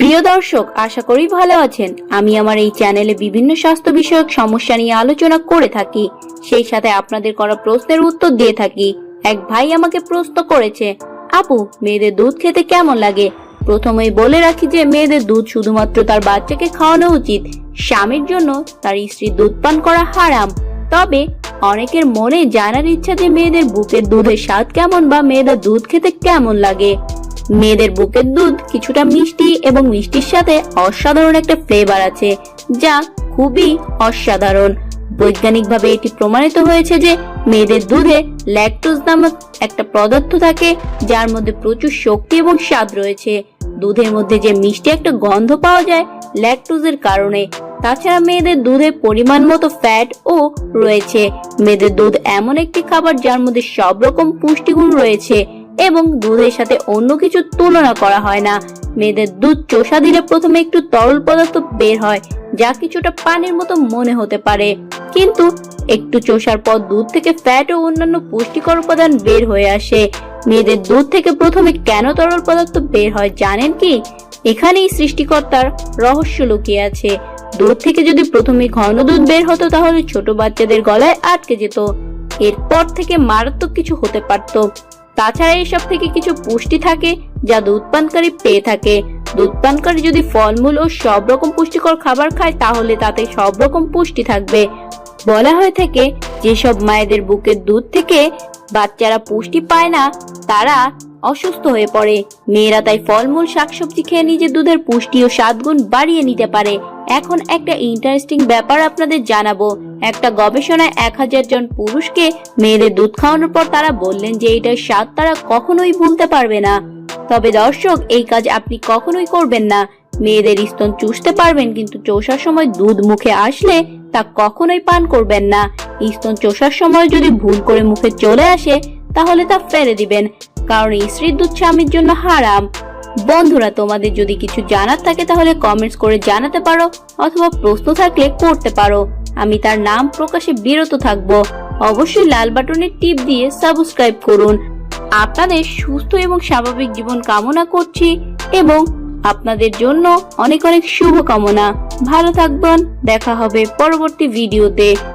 প্রিয় দর্শক, আশা করি ভালো আছেন। আমি আমার এই চ্যানেলে বিভিন্ন স্বাস্থ্য বিষয়ক সমস্যা নিয়ে আলোচনা করে থাকি। সেই সাথে আপনাদের করা প্রশ্নের উত্তর দিয়ে থাকি। এক ভাই আমাকে প্রশ্ন করেছে, আপু, মেয়েদের দুধ খেতে কেমন লাগে? প্রথমেই বলে রাখি যে, মেয়েদের দুধ শুধুমাত্র তার বাচ্চাকে খাওয়ানো উচিত। স্বামীর জন্য তার স্ত্রীর দুধ পান করা হারাম। তবে অনেকের মনে জানার ইচ্ছা যে, মেয়েদের বুকের দুধের স্বাদ কেমন বা মেয়েদের দুধ খেতে কেমন লাগে। মেয়েদের বুকের দুধ কিছুটা মিষ্টি এবং মিষ্টির সাথে অসাধারণ একটা ফ্লেভার আছে, যা খুবই অসাধারণ। বৈজ্ঞানিকভাবে এটি প্রমাণিত হয়েছে যে মেয়েদের দুধে ল্যাকটোজ নামক একটা পদার্থ থাকে, যার মধ্যে প্রচুর শক্তি এবং স্বাদ রয়েছে। দুধের মধ্যে যে মিষ্টি একটা গন্ধ পাওয়া যায় ল্যাকটোজের কারণে, তাছাড়া মেয়েদের দুধে পরিমাণ মতো ফ্যাট ও রয়েছে। মেয়েদের দুধ এমন একটি খাবার যার মধ্যে সব রকম পুষ্টিগুণ রয়েছে। এবং দুধের সাথে অন্য কিছুর তুলনা করা হয় না। মেয়েদের দুধ চোষা দিলে প্রথমে একটু তরল পদার্থ বের হয়, যা কিছুটা পানির মতো মনে হতে পারে। কিন্তু একটু চোষার পর দুধ থেকে ফ্যাট ও অন্যান্য পুষ্টিকর উপাদান বের হয়ে আসে। মেয়েদের দুধ থেকে প্রথমে কেন তরল পদার্থ বের হয় জানেন কি? এখানেই সৃষ্টিকর্তার রহস্য লুকিয়ে আছে। দুধ থেকে যদি প্রথমে ঘন দুধ বের হতো, তাহলে ছোট বাচ্চাদের গলায় আটকে যেত। এরপর থেকে মারাত্মক কিছু হতে পারত। তাছাড়া এসব থেকে কিছু পুষ্টি থাকে যা দুধ পানকারী পেয়ে থাকে। দুধ পানকারী যদি ফলমূল ও সব রকম পুষ্টিকর খাবার খায়, তাহলে তাতে সব রকম পুষ্টি থাকবে। বলা হয়ে থাকে, যেসব মায়েদের বুকের দুধ থেকে বাচ্চারা পুষ্টি পায় না, তারা অসুস্থ হয়ে পড়ে। মেয়েরা তাই ফলমূল শাকসবজি খেয়ে নিজের দুধের পুষ্টি ও স্বাদগুণ বাড়িয়ে নিতে পারে। এখন একটা ইন্টারেস্টিং ব্যাপার আপনাদের জানাব। একটা গবেষণায় এক হাজার জন পুরুষকে মেয়েদের দুধ খাওয়ানোর পর তারা বললেন যে এটার স্বাদ তারা কখনোই ভুলতে পারবে না। তবে দর্শক, এই কাজ আপনি কখনোই করবেন না। মেয়েদের স্তন চুষতে পারবেন কিন্তু চোষার সময় দুধ মুখে আসলে তা কখনোই পান করবেন না। স্তন চোষার সময় যদি ভুল করে মুখে চলে আসে, তাহলে তা ফেলে দিবেন। কারণ এই স্ত্রীর দুধ স্বামীর জন্য হারাম। বন্ধুরা, তোমাদের যদি কিছু জানার থাকে তাহলে কমেন্টস করে জানাতে পারো অথবা প্রশ্ন থাকলে করতে পারো। আমি তার নাম প্রকাশে বিরত থাকব। অবশ্যই লাল বাটনের টিপ দিয়ে সাবস্ক্রাইব করুন। আপনাদের সুস্থ এবং স্বাভাবিক জীবন কামনা করছি এবং আপনাদের জন্য অনেক অনেক শুভ কামনা ভালো থাকবেন, দেখা হবে পরবর্তী ভিডিওতে।